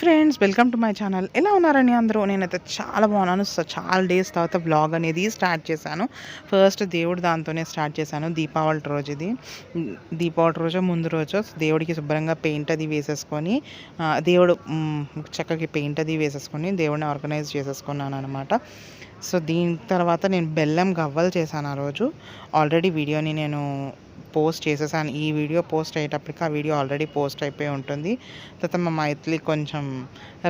Friends welcome to my channel. ఎలా ఉన్నారని అందరూ? నేనైతే చాలా బాగున్నాను. సో చాలా డేస్ తర్వాత బ్లాగ్ అనేది స్టార్ట్ చేశాను. ఫస్ట్ దేవుడు దాంతోనే స్టార్ట్ చేశాను. దీపావళి రోజు ఇది దీపావళి రోజు ముందు రోజు దేవుడికి శుభ్రంగా పెయింట్ అది వేసేసుకొని దేవుడు చక్కకి పెయింట్ అది వేసేసుకొని దేవుడిని ఆర్గనైజ్ చేసేసుకున్నాను అనమాట సో దీని తర్వాత నేను బెల్లం గవ్వలు చేశాను ఆ రోజు. ఆల్రెడీ వీడియోని నేను పోస్ట్ చేసేసాను. ఈ వీడియో పోస్ట్ అయ్యేటప్పటికి ఆ వీడియో ఆల్రెడీ పోస్ట్ అయిపోయి ఉంటుంది. తర్వాత మా మైత్లీ కొంచెం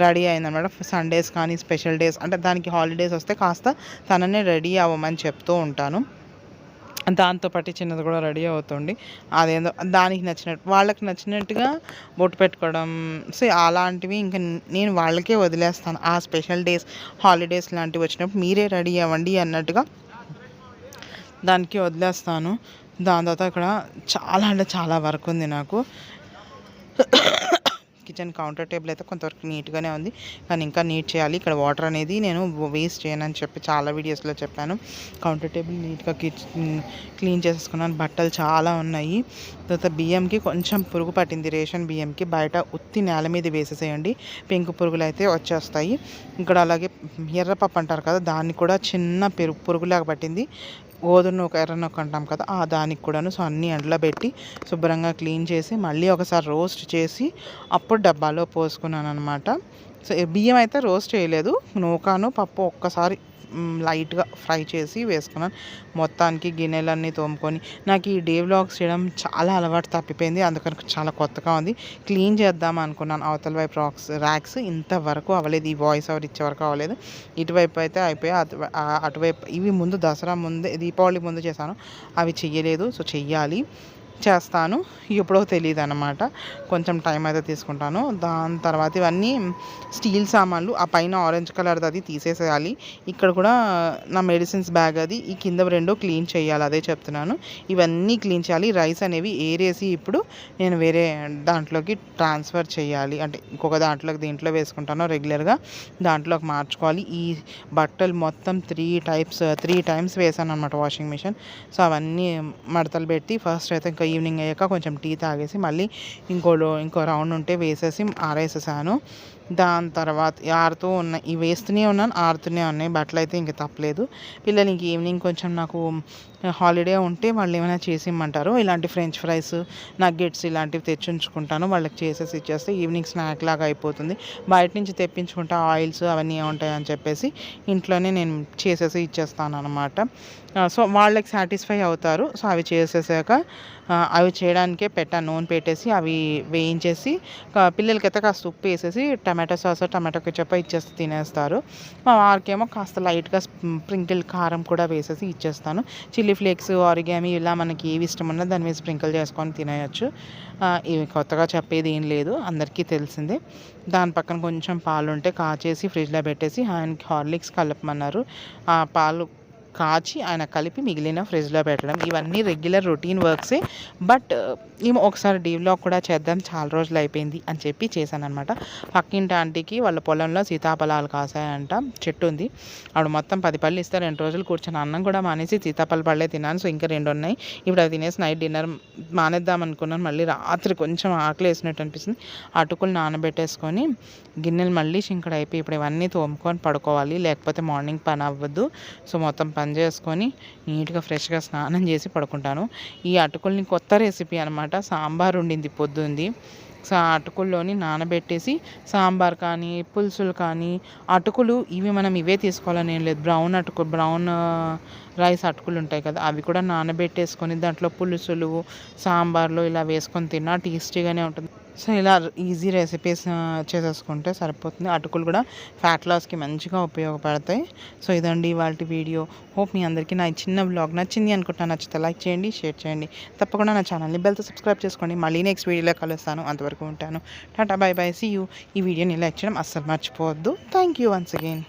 రెడీ అయిందనమాట సండేస్ కానీ స్పెషల్ డేస్ అంటే దానికి హాలిడేస్ వస్తే కాస్త తననే రెడీ అవ్వమని చెప్తూ ఉంటాను. దాంతోపాటు చిన్నది కూడా రెడీ అవుతుంది. అదేందో దానికి నచ్చినట్టు వాళ్ళకి నచ్చినట్టుగా బొట్టు పెట్టుకోవడం. సో అలాంటివి ఇంకా నేను వాళ్ళకే వదిలేస్తాను. ఆ స్పెషల్ డేస్ హాలిడేస్ లాంటివి వచ్చినప్పుడు మీరే రెడీ అవ్వండి అన్నట్టుగా దానికి వదిలేస్తాను. దాని తర్వాత ఇక్కడ చాలా అంటే చాలా వర్క్ ఉంది నాకు. కిచెన్ కౌంటర్ టేబుల్ అయితే కొంతవరకు నీట్గానే ఉంది. కానీ ఇంకా నీట్ చేయాలి. ఇక్కడ వాటర్ అనేది నేను వేస్ట్ చేయనని చెప్పి చాలా వీడియోస్లో చెప్పాను. కౌంటర్ టేబుల్ నీట్గా క్లీన్ చేసేసుకున్నాను. బట్టలు చాలా ఉన్నాయి. తర్వాత బియ్యంకి కొంచెం పురుగు పట్టింది. రేషన్ బియ్యంకి బయట ఉత్తి నేల మీద వేసేసేయండి. పెంకు పురుగులు అయితే వచ్చేస్తాయి. ఇక్కడ అలాగే ఎర్రపప్పు అంటారు కదా దాన్ని కూడా చిన్న పెరుగు పురుగులాగా పట్టింది. గోధుమ ఒక ఎర్ర నొక్క అంటాం కదా ఆ దానికి కూడాను సో అన్నీ ఎండలో పెట్టి శుభ్రంగా క్లీన్ చేసి మళ్ళీ ఒకసారి రోస్ట్ చేసి అప్పుడు డబ్బాలో పోసుకున్నాను అనమాట సో బియ్యం అయితే రోస్ట్ చేయలేదు. నూకాను పప్పు ఒక్కసారి లైట్గా ఫ్రై చేసి వేసుకున్నాను. మొత్తానికి గిన్నెలన్నీ తోముకొని నాకు ఈ డే వ్లాగ్స్ చేయడం చాలా అలవాటు తప్పిపోయింది. అందుకని చాలా కొత్తగా ఉంది. క్లీన్ చేద్దాం అనుకున్నాను. అవతల వైపు రాక్స్ ర్యాక్స్ ఇంతవరకు అవ్వలేదు. ఈ వాయిస్ ఓవర్ ఇచ్చే వరకు అవ్వలేదు. ఇటువైపు అయితే అయిపోయి అటువైపు ఇవి ముందు దసరా ముందే దీపావళి ముందు చేశాను. అవి చెయ్యలేదు. సో చెయ్యాలి. చేస్తాను. ఎప్పుడో తెలియదు అనమాట కొంచెం టైం అయితే తీసుకుంటాను. దాని తర్వాత ఇవన్నీ స్టీల్ సామాన్లు ఆ పైన ఆరెంజ్ కలర్ది అది తీసేసేయాలి. ఇక్కడ కూడా నా మెడిసిన్స్ బ్యాగ్ అది ఈ కింద రెండు క్లీన్ చేయాలి అదే చెప్తున్నాను. ఇవన్నీ క్లీన్ చేయాలి. రైస్ అనేవి ఏరేసి ఇప్పుడు నేను వేరే దాంట్లోకి ట్రాన్స్ఫర్ చేయాలి. అంటే ఇంకొక దాంట్లోకి దీంట్లో వేసుకుంటాను రెగ్యులర్గా దాంట్లోకి మార్చుకోవాలి. ఈ బట్టలు మొత్తం త్రీ టైప్స్ త్రీ టైమ్స్ వేసాను అనమాట వాషింగ్ మిషన్ సో అవన్నీ మడతలు పెట్టి ఫస్ట్ అయితే ఇంకా ఈవినింగ్ అయ్యాక కొంచెం టీ తాగేసి మళ్ళీ ఇంకో ఇంకో రౌండ్ ఉంటే వేసేసి ఆరేసేసాను. దాని తర్వాత ఆరుతూ ఉన్నాయి ఇవి వేస్తూనే ఉన్నాను ఆరుతూనే ఉన్నాయి. బట్టలు అయితే ఇంక తప్పలేదు. పిల్లలు ఇంక ఈవినింగ్ కొంచెం నాకు హాలిడే ఉంటే వాళ్ళు ఏమైనా చేసి ఇమ్మంటారు ఇలాంటి ఫ్రెంచ్ ఫ్రైస్ నగ్గెట్స్ ఇలాంటివి తెచ్చి ఉంచుకుంటాను. వాళ్ళకి చేసేసి ఇచ్చేస్తే ఈవినింగ్ స్నాక్ లాగా అయిపోతుంది. బయట నుంచి తెప్పించుకుంటా ఆయిల్స్ అవన్నీ ఉంటాయని చెప్పేసి ఇంట్లోనే నేను చేసేసి ఇచ్చేస్తాను అనమాట సో వాళ్ళకి సాటిస్ఫై అవుతారు. సో అవి చేసేసాక అవి చేయడానికే పెట్టాను నూనె పెట్టేసి అవి వేయించేసి పిల్లలకైతే కాస్త ఉప్పు వేసేసి టమాటో సాస్ టమాటో కెచప్ ఇచ్చేసి తినేస్తారు. మా వారికేమో కాస్త లైట్గా స్ప్రింకిల్ కారం కూడా వేసేసి ఇచ్చేస్తాను. చిల్లీ ఫ్లేక్స్ ఆరిగామి ఇలా మనకి ఏవి ఇష్టం ఉన్నా దాని మీద స్ప్రింకిల్ చేసుకొని తినేయచ్చు. ఇవి కొత్తగా చెప్పేది ఏం లేదు అందరికీ తెలిసిందే. దాని పక్కన కొంచెం పాలు ఉంటే కాచేసి ఫ్రిడ్జ్లో పెట్టేసి ఆయనకి హార్లిక్స్ కలపమన్నారు. ఆ పాలు కాచి ఆయన కలిపి మిగిలిన ఫ్రిడ్జ్లో పెట్టడం. ఇవన్నీ రెగ్యులర్ రొటీన్ వర్క్సే. బట్ ఈమె ఒకసారి డీవ్లాగ్ కూడా చేద్దాం చాలా రోజులు అయిపోయింది అని చెప్పి చేశాను అనమాట పక్కింటి ఆంటీకి వాళ్ళ పొలంలో సీతాఫలాలు కాసాయంట చెట్టు ఉంది. ఆవిడ మొత్తం పది పళ్ళు ఇస్తే రెండు రోజులు కూర్చొని అన్నం కూడా మానేసి సీతాఫల పళ్ళే తిన్నాను. సో ఇంకా రెండు ఉన్నాయి. ఇప్పుడు అది తినేసి నైట్ డిన్నర్ మానేద్దాం అనుకున్నాను. మళ్ళీ రాత్రి కొంచెం ఆకలి వేసినట్టు అనిపిస్తుంది. అటుకులు నానబెట్టేసుకొని గిన్నెలు మళ్ళీ చింకడైపోయి అయిపోయి ఇప్పుడు ఇవన్నీ తోముకొని పడుకోవాలి. లేకపోతే మార్నింగ్ పని అవ్వద్దు సో మొత్తం పని చేసుకొని నీట్గా ఫ్రెష్గా స్నానం చేసి పడుకుంటాను. ఈ అటుకుల్ని కొత్త రెసిపీ అనమాట సాంబార్ ఉండింది పొద్దుంది. సో అటుకుల్లోని నానబెట్టేసి సాంబార్ కానీ పులుసులు కానీ అటుకులు ఇవి మనం ఇవే తీసుకోవాలని ఏం లేదు. బ్రౌన్ అటుకు బ్రౌన్ రైస్ అటుకులు ఉంటాయి కదా అవి కూడా నానబెట్టేసుకొని దాంట్లో పులుసులు సాంబార్లు ఇలా వేసుకొని తిన్నా టేస్టీగానే ఉంటుంది. సో ఇలా ఈజీ రెసిపీస్ చేసేసుకుంటే సరిపోతుంది. అటుకులు కూడా ఫ్యాట్ లాస్కి మంచిగా ఉపయోగపడతాయి. సో ఇదండి ఇవాళ వీడియో. హోప్ మీ అందరికీ నా చిన్న బ్లాగ్ నచ్చింది అనుకుంటున్నా. నచ్చితే లైక్ చేయండి షేర్ చేయండి. తప్పకుండా నా ఛానల్ని బెల్తో సబ్స్క్రైబ్ చేసుకోండి. మళ్ళీ నెక్స్ట్ వీడియోలో కలుస్తాను. అంతవరకు ఉంటాను. Tata bye bye see you ఈ వీడియోని లైక్ చేయడం అస్సలు మర్చిపోవద్దు. Thank you once again